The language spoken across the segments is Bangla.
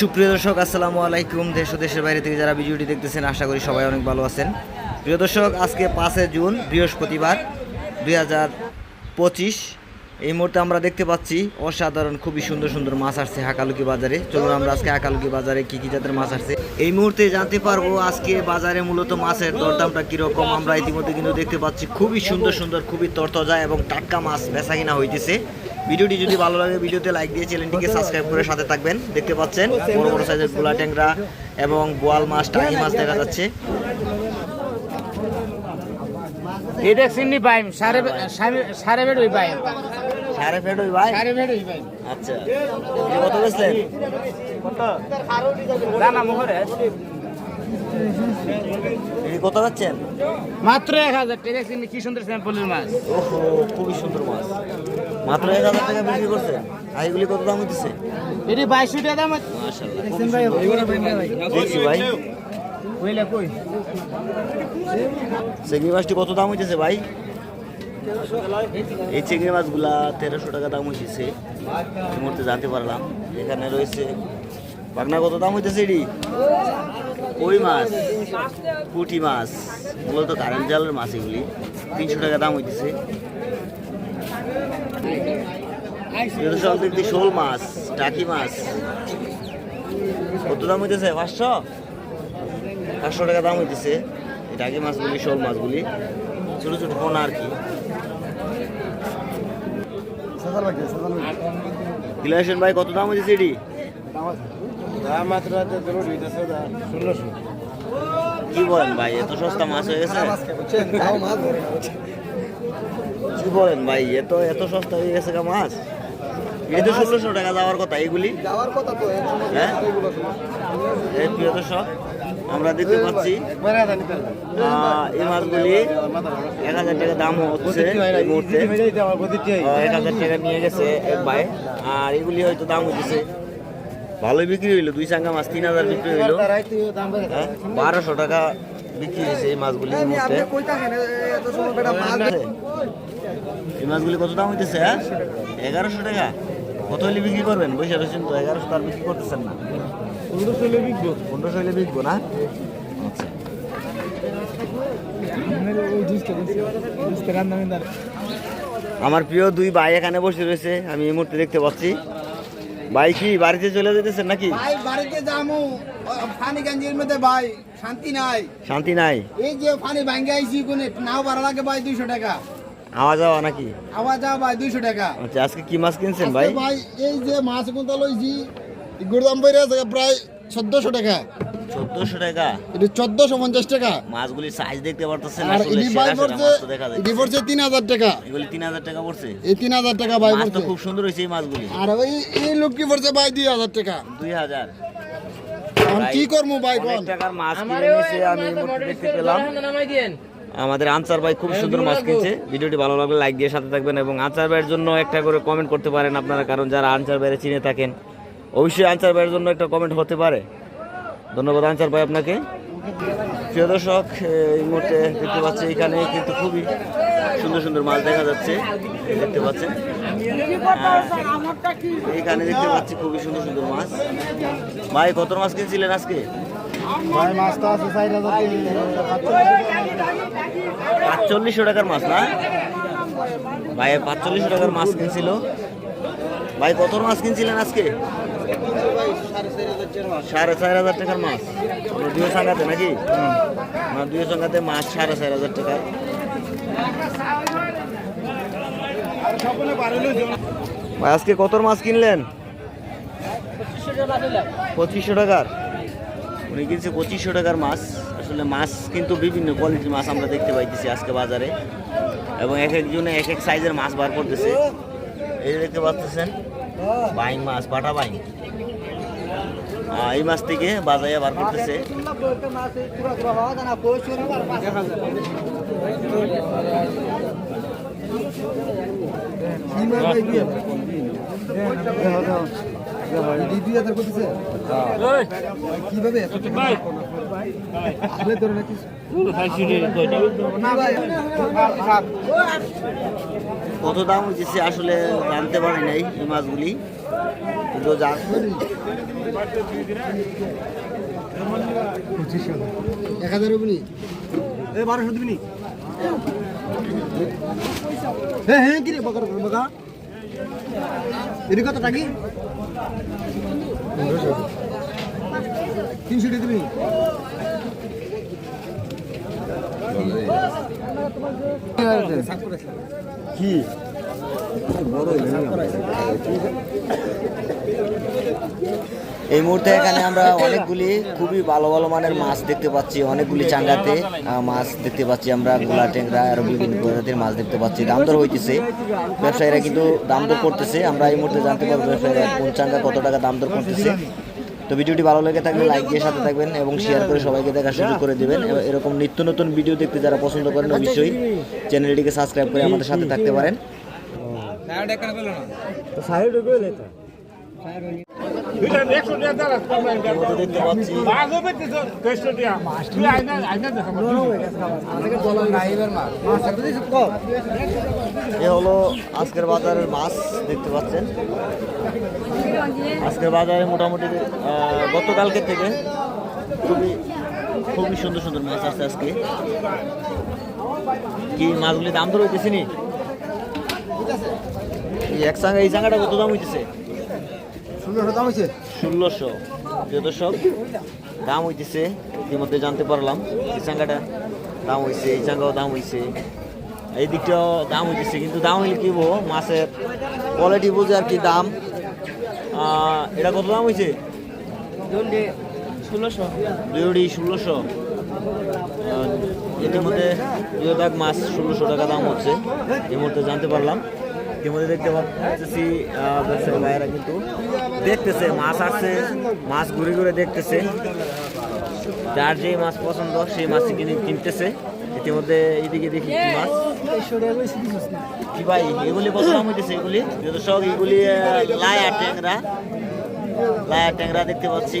সুপ্রিয় দর্শক, আসসালামু আলাইকুম। দেশ ও দেশের বাইরে থেকে যারা ভিডিওটি দেখতেছেন, আশা করি সবাই অনেক ভালো আছেন। প্রিয় দর্শক, আজকে পাঁচে জুন, বৃহস্পতিবার, দুই হাজার পঁচিশ। এই মুহূর্তে আমরা দেখতে পাচ্ছি, অসাধারণ, খুবই সুন্দর সুন্দর মাছ আসছে হাকালুকি বাজারে। চলুন আমরা আজকে হাকালুকি বাজারে কি কি জাতের মাছ আসছে। এই মুহূর্তে জানতে পারব, আজকে বাজারে মূলত মাছের দরদামটা কীরকম। আমরা ইতিমধ্যে কিন্তু দেখতে পাচ্ছি, খুবই সুন্দর সুন্দর, খুবই তরতজা এবং টাটকা মাছ বেচা কিনা হইতেছে। ভিডিওটি যদি ভালো লাগে ভিডিওতে লাইক দিয়ে চ্যানেলটিকে সাবস্ক্রাইব করে সাথে থাকবেন। দেখতে পাচ্ছেন বড় বড় সাইজের গোলা ট্যাংরা এবং বোয়াল মাছ টাকি মাছ দেখা যাচ্ছে। এই দেখছেন নি পাইম সাড়ে সাড়ে- সাড়ে বেড ওই পাইম। সাড়ে ফেট ওই ভাই? সাড়ে ওই পাইম। আচ্ছা। কত বেচলেন? জানা মোহরে এটা কত পাচ্ছেন মাত্র এক হাজার টাকা। কি সুন্দর স্যাম্পলের মাছ। ওহো খুবই সুন্দর মাছ। মাত্র এক হাজার টাকা বিক্রি করছেন? আর এগুলি কত দাম হইতেছে? এটি বাইশশো টাকা দাম দেখছি ভাই চিংড়ি মাছটি কত দাম হইতেছে ভাই? এই চিংড়ি মাছগুলা তেরোশো টাকা দাম হইতেছে। মুহূর্তে জানতে পারলাম। এখানে রয়েছে বাগনা কত দাম হইতেছে এটি? কই মাছ? পুঁটি মাছ। মূলত কারেন্ট জালের মাছ এগুলি। তিনশো টাকা দাম হইতেছে। শোল মাছ টাকি মাছ। কত দাম হইতেছে? পাঁচশো? পাঁচশো টাকা দাম হইতেছে। এই টাকি মাছগুলি শোল মাছগুলি। ছোটো ছোটো পোনা আর কি। ভাই কত দাম হইতেছে এটি? কি বলেন ভাই এত সস্তা মাছ হয়ে গেছে? কি বলেন ভাই এত এত সস্তা হয়ে গেছে গা মাছ? এটা ষোলোশো টাকা যাওয়ার কথা এগুলি যাওয়ার কথা তো হ্যাঁ? এই প্রিয় দর্শক আমরা দেখতে পাচ্ছি আহ, এই মাছগুলি এক হাজার টাকা দাম হচ্ছে এই মুহূর্তে। এক হাজার টাকা নিয়ে গেছে এক ভাই আর এগুলি হয়তো দাম হচ্ছে ভালোই বিক্রি হইল দুই চাঙ্গা মাছ তিন হাজার বিক্রি হইল। হ্যাঁ, বারোশো টাকা বিক্রি হয়েছে এই মাছগুলি এই বেটা মাছ। এই মাছগুলি কত দাম হইতেছে হ্যাঁ? এগারোশো টাকা। কত হলে বিক্রি করবেন? বৈশাখ রয়েছেন তো এগারোশো তার বিক্রি করতেছেন না। পনেরোশো হলে বিকবো। পনেরোশো বিকবো না? আচ্ছা। আমার প্রিয় দুই ভাই এখানে বসে রয়েছে আমি এই মুহূর্তে দেখতে পাচ্ছি। ভাই কি বাড়িতে চলে যেতেছেন নাকি? ভাই বাড়িতে যামু। ফানি গঞ্জির মধ্যে ভাই শান্তি নাই। শান্তি নাই? এই যে ফানি ভাঙ্গে আইছি কোনে? নাও বাড়া লাগে ভাই দুইশো টাকা। আওয়া যাওয়া নাকি? আওয়া যাওয়া ভাই দুইশো টাকা। আচ্ছা আজকে কি মাছ কিনছেন ভাই? ভাই এই যে মাছ কোনটা লইছি গুড়দাম দাম পড়ে আছে প্রায় চোদ্দশো টাকা। চোদ্দশো টাকা। এটা চোদ্দশো পঞ্চাশ টাকা। মাছগুলির সাইজ দেখতে পারতেছেন আর আসলে ভাই পড়ছে মাছ তো দেখা যায় এটি পড়ছে তিন হাজার টাকা। এগুলি তিন হাজার টাকা পড়ছে। এই তিন হাজার টাকা ভাই পড়ছে। খুব সুন্দর হয়েছে এই মাছগুলি। আর ওই এই লোকটি পড়ছে ভাই দুই হাজার টাকা? দুই হাজার। এখন কি করব ভাই টাকার মাছ কিনে নিয়েছে আমি দেখতে পেলাম। আমাদের আনসার ভাই খুব সুন্দর মাছ কিনছে। ভিডিওটি ভালো লাগলে লাইক দিয়ে সাথে থাকবেন এবং আনসার ভাইয়ের জন্য একটা করে কমেন্ট করতে পারেন আপনারা কারণ যারা আনসার ভাইয়ের চিনে থাকেন অবশ্যই আনসার ভাইয়ের জন্য একটা কমেন্ট হতে পারে। ধন্যবাদ আনসার ভাই আপনাকে। প্রিয় দর্শক এই মুহূর্তে দেখতে পাচ্ছি এখানে কিন্তু খুবই সুন্দর সুন্দর মাছ দেখা যাচ্ছে দেখতে পাচ্ছেন। আহ, এইখানে দেখতে পাচ্ছি খুবই সুন্দর সুন্দর মাছ। ভাই কত মাছ কিনছিলেন আজকে? পাঁচচল্লিশশো টাকার মাছ না? ভাই পাঁচচল্লিশশো টাকার মাছ কিনছিল। ভাই কত মাছ কিনছিলেন আজকে? সাড়ে চার হাজার টাকার মাছ। দুই সংঘাতে নাকি? না দুই সংঘাতে মাছ সাড়ে চার হাজার টাকার। ভাই আজকে কত মাছ কিনলেন? পঁচিশশো টাকার। উনি কিনছে পঁচিশশো টাকার মাছ। আসলে মাছ কিন্তু বিভিন্ন কোয়ালিটির মাছ আমরা দেখতে পাইতেছি আজকে বাজারে। এবং এক একজনে এক এক সাইজের মাছ বার করতেছে। এই দেখতে পাচ্ছেন বাইং মাছ বাটা বাইং। এই মাছ থেকে বাজারে বার করতেছে। কত দাম হয়েছে আসলে জানতে পারি নাই এই মাছগুলি। কিন্তু যা- এক হাজার রুপি বারোশো দিবি হ্যাঁ হ্যাঁ কি রে বকা এটি কত টাকি তিনশো টাকা দিবি কি? এই মুহূর্তে এখানে আমরা অনেকগুলি খুবই ভালো ভালো মানের মাছ দেখতে পাচ্ছি, অনেকগুলি চাঙ্গাতে মাছ দেখতে পাচ্ছি আমরা, গোলা, ট্যাংরা, আরও বিভিন্ন প্রজাতির মাছ দেখতে পাচ্ছি। দাম দর হইতেছে, ব্যবসায়ীরা কিন্তু দাম দর করতেছে, আমরা এই মুহূর্তে জানতে পারব ব্যবসায়ীরা কোন চাঙ্গা কত টাকা দাম দর করতেছে। তো ভিডিওটি ভালো লেগে থাকলে লাইক দিয়ে সাথে থাকবেন এবং শেয়ার করে সবাইকে দেখার সুযোগ করে দেবেন। এরকম নিত্য নতুন ভিডিও দেখতে যারা পছন্দ করেন, অবশ্যই চ্যানেলটিকে সাবস্ক্রাইব করে আমাদের সাথে থাকতে পারেন। এ হলো আজকের বাজারের মাছ দেখতে পাচ্ছেন। আজকের বাজারে মোটামুটি আহ, গতকালকে থেকে খুবই খুবই সুন্দর সুন্দর মাছ আছে আজকে। কি মাছগুলি দাম ধরে হইতেছে নি? এক সাঙ্গা এই জায়গাটা কত দাম হইতেছে? ষোলোশো দাম হয়েছে ষোলোশো। প্রিয় দাম হইতেছে ইতিমধ্যে জানতে পারলাম এই চাঙ্গাটা দাম হইছে এই চাঙ্গাও দাম হইছে। এই দিকটাও দাম হইতেছে কিন্তু দাম হইলে কি মাছের কোয়ালিটি বুঝে আর কি দাম। আহ, এটা কত দাম হইছে? ষোলোশো। দুইটি ষোলোশো। ইতিমধ্যে দুই দাগ মাছ ষোলোশো টাকা দাম হচ্ছে। এই মুহূর্তে জানতে পারলাম। ইতিমধ্যে দেখতে পাচ্ছি ব্যবসায়ী ভাইয়েরা কিন্তু দেখতেছে, মাছ আসছে মাছ ঘুরে ঘুরে দেখতেছে। যার যে মাছ পছন্দ, সেই মাছ কিনে কিনতেছে। ইতিমধ্যে এইদিকে দেখি কি মাছ। কি ভাই, এগুলি দাম হইতেছে, এগুলি? সব এগুলি লায়া ট্যাংরা। লায়া ট্যাংরা দেখতে পাচ্ছি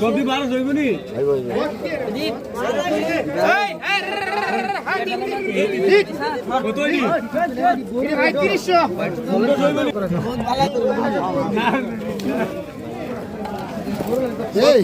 সবই বারো জৈব নি এই।